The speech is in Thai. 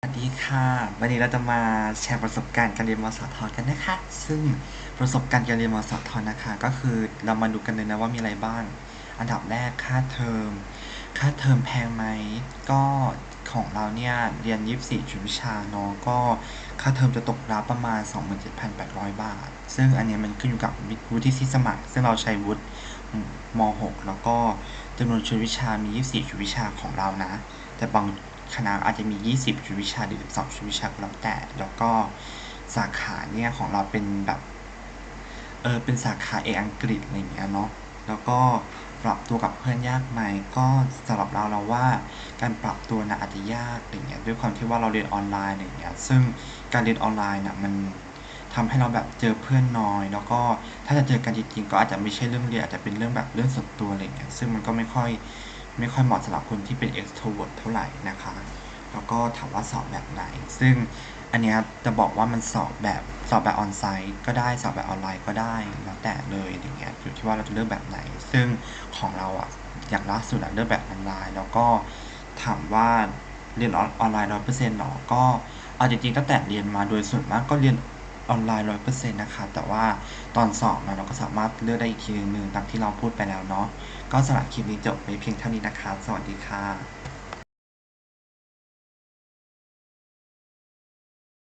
สวัสดีค่ะ วันนี้เราจะมาแชร์ประสบการณ์การเรียนมสทกันนะคะ ซึ่งประสบการณ์การเรียนมสทนะคะ ก็คือเรามาดูกันเลยนะว่ามีอะไรบ้าง อันดับแรกค่าเทอม ค่าเทอมแพงไหม ก็ของเราเนี่ยเรียน 24ชุดวิชาเนาะ ก็ค่าเทอมจะตกราวประมาณ 27,800 บาท ซึ่งอันนี้มันขึ้นอยู่กับวุฒิที่สมัคร ซึ่งเราใช้วุฒิม .6 แล้วก็จำนวนชุดวิชามี 24ชุดวิชาของเรานะ แต่บาง คณะอาจจะมี 20 ชุดวิชาหรือ12ชุดวิชาก็แล้วแต่ แล้วก็สาขาเนี่ยของเราเป็นแบบเออเป็นสาขาเอกอังกฤษอะไรอย่างเงี้ยเนาะแล้วก็ปรับตัวกับเพื่อนยากไหมก็สำหรับเราเราว่าการปรับตัวนะอาจจะยากอย่างเงี้ยด้วยความที่ว่าเราเรียนออนไลน์อย่างเงี้ยซึ่งการเรียนออนไลน์น่ะมันทำให้เราแบบเจอเพื่อนน้อย แล้วก็ถ้าจะเจอกันจริงๆก็อาจจะไม่ใช่เรื่องเรียนอาจจะเป็นเรื่องแบบเรื่องส่วนตัวอะไรเงี้ยซึ่งมันก็ไม่ค่อย ไม่ค่อยเหมาะสำหรับคนที่เป็น extrovert เท่าไหร่นะคะ แล้วก็ถามว่าสอบแบบไหน ซึ่งอันนี้จะบอกว่ามันสอบแบบสอบแบบออนไซต์ก็ได้สอบแบบออนไลน์ก็ได้แล้วแต่เลยอย่างเงี้ยอยู่ที่ว่าเราจะเลือกแบบไหน ซึ่งของเราอะอย่างล่าสุดเลือกแบบออนไลน์ แล้วก็ถามว่าเรียนออนไลน์ร้อยเปอร์เซ็นต์หรอก็เอาจริงๆตั้งแต่เรียนมาโดยส่วนมากก็เรียน ออนไลน์ร้อยเปอร์เซ็นต์นะคะ แต่ว่าตอนสอบนะเราก็สามารถเลือกได้อีกทีนึงตามที่เราพูดไปแล้วเนาะก็สำหรับคลิปนี้จบไปเพียงเท่านี้นะคะ สวัสดีค่ะ